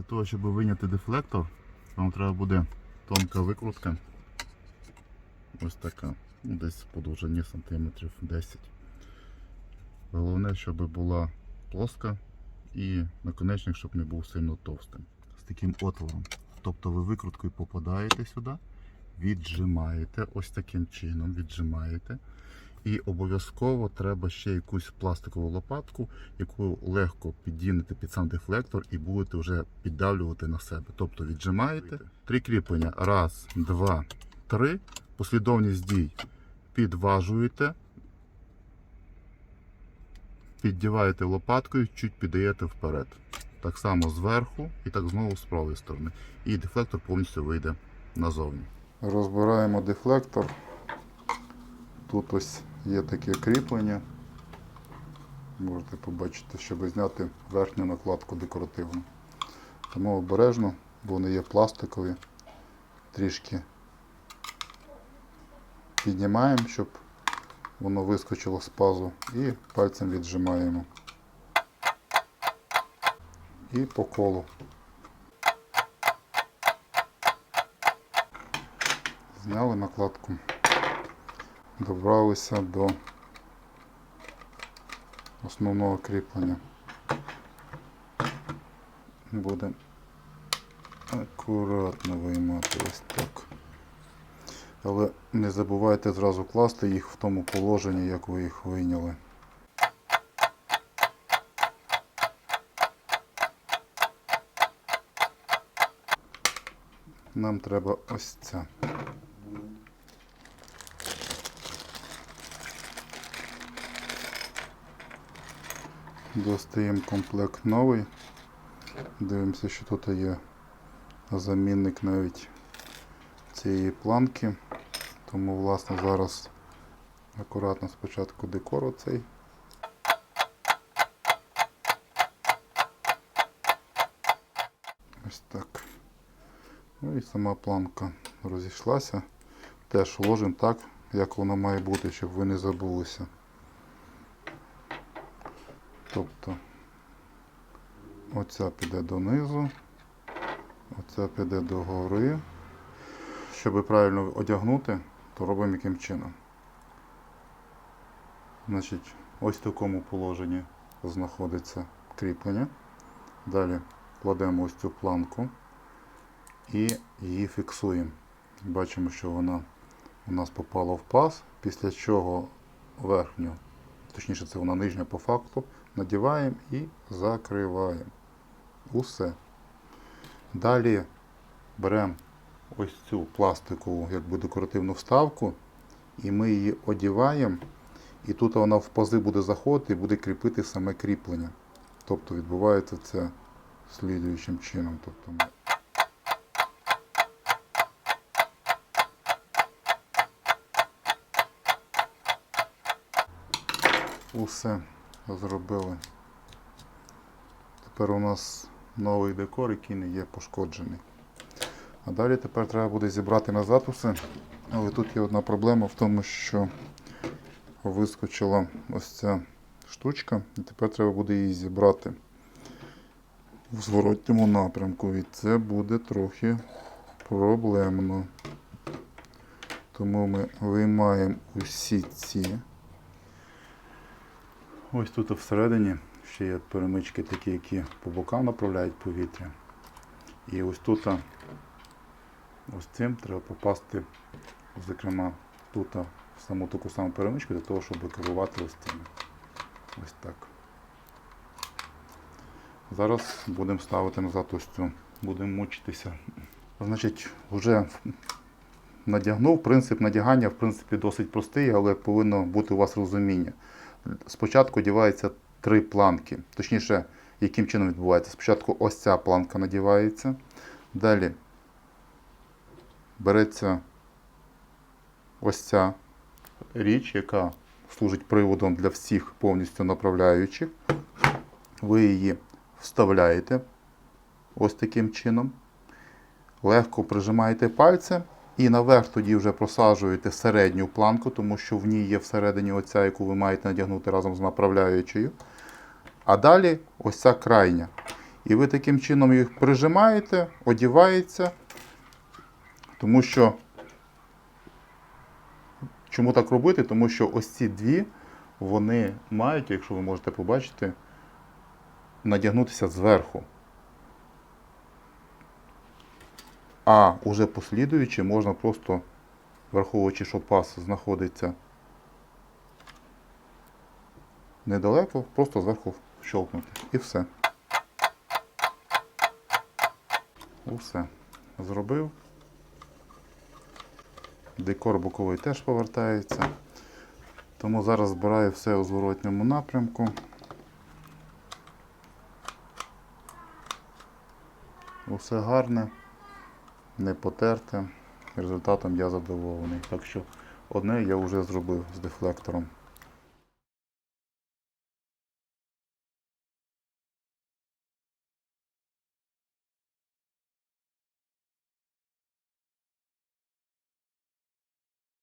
Для того, щоб виняти дефлектор, вам треба буде тонка викрутка. Ось така. Ну, Десь по довжині сантиметрів 10. Головне, щоб була плоска і наконечник, щоб не був сильно товстим. З таким отвором. Тобто ви викруткою попадаєте сюди, віджимаєте ось таким чином, віджимаєте. І обов'язково треба ще якусь пластикову лопатку, яку легко піддінете під сам дефлектор і будете вже піддавлювати на себе. Тобто віджимаєте. Три кріплення. Раз, два, три. Послідовність дій підважуєте, піддіваєте лопаткою, чуть піддаєте вперед. Так само зверху і так знову з правої сторони. І дефлектор повністю вийде назовні. Розбираємо дефлектор. Тут ось є таке кріплення. Можете побачити, щоб зняти верхню накладку декоративну. Тому обережно, бо вони є пластикові. Трішки піднімаємо, щоб воно вискочило з пазу і пальцем віджимаємо. І по колу. Зняли накладку. Добралися до основного кріплення. Будемо акуратно виймати ось так. Але не забувайте зразу класти їх в тому положенні, як ви їх вийняли. Нам треба ось ця. Достаємо комплект новий. Дивимося, що тут є замінник навіть цієї планки. Тому власне зараз акуратно спочатку декор оцей. Ось так. Ну і сама планка розійшлася. Теж ложимо так, як воно має бути, щоб ви не забулися. Тобто оця піде донизу, оця піде догори. Щоб правильно одягнути, то робимо яким чином. Значить, ось в такому положенні знаходиться кріплення. Далі кладемо ось цю планку і її фіксуємо. Бачимо, що вона у нас попала в паз, після чого верхню, точніше це вона нижня по факту, надіваємо і закриваємо. Усе. Далі беремо ось цю пластикову якби декоративну вставку, і ми її одіваємо, і тут вона в пази буде заходити і буде кріпити саме кріплення. Тобто відбувається це слідуючим чином. Тобто Усе зробили. Тепер у нас новий декор, який не є пошкоджений. А далі тепер треба буде зібрати назад усе. Але тут є одна проблема в тому, що вискочила ось ця штучка, і тепер треба буде її зібрати в зворотньому напрямку. І це буде трохи проблемно. Тому ми виймаємо усі ці. Ось тут всередині ще є перемички такі, які по бокам направляють повітря. І ось тут ось цим треба попасти, зокрема, тут в саму таку саму перемичку для того, щоб керувати ось цим. Ось так. Зараз будемо ставити назад ось цю, будемо мучитися. Значить, вже надягнув. Принцип надягання в принципі досить простий, але повинно бути у вас розуміння. Спочатку одягається три планки, точніше, яким чином відбувається. Спочатку ось ця планка надівається, далі береться ось ця річ, яка служить приводом для всіх повністю направляючих. Ви її вставляєте ось таким чином. Легко прижимаєте пальцем і наверх тоді вже просаджуєте середню планку, тому що в ній є всередині оця, яку ви маєте надягнути разом з направляючою. А далі ось ця крайня. І ви таким чином їх прижимаєте, одівається, тому що Чому так робити? Тому що ось ці дві вони мають, якщо ви можете побачити, надягнутися зверху. А уже послідуючи можна просто, враховуючи, що пас знаходиться недалеко, просто зверху щелкнути. І все. Усе. Зробив. Декор боковий теж повертається. Тому зараз збираю все у зворотньому напрямку. Усе гарне, не потерте. Результатом я задоволений. Так що одне я вже зробив з дефлектором.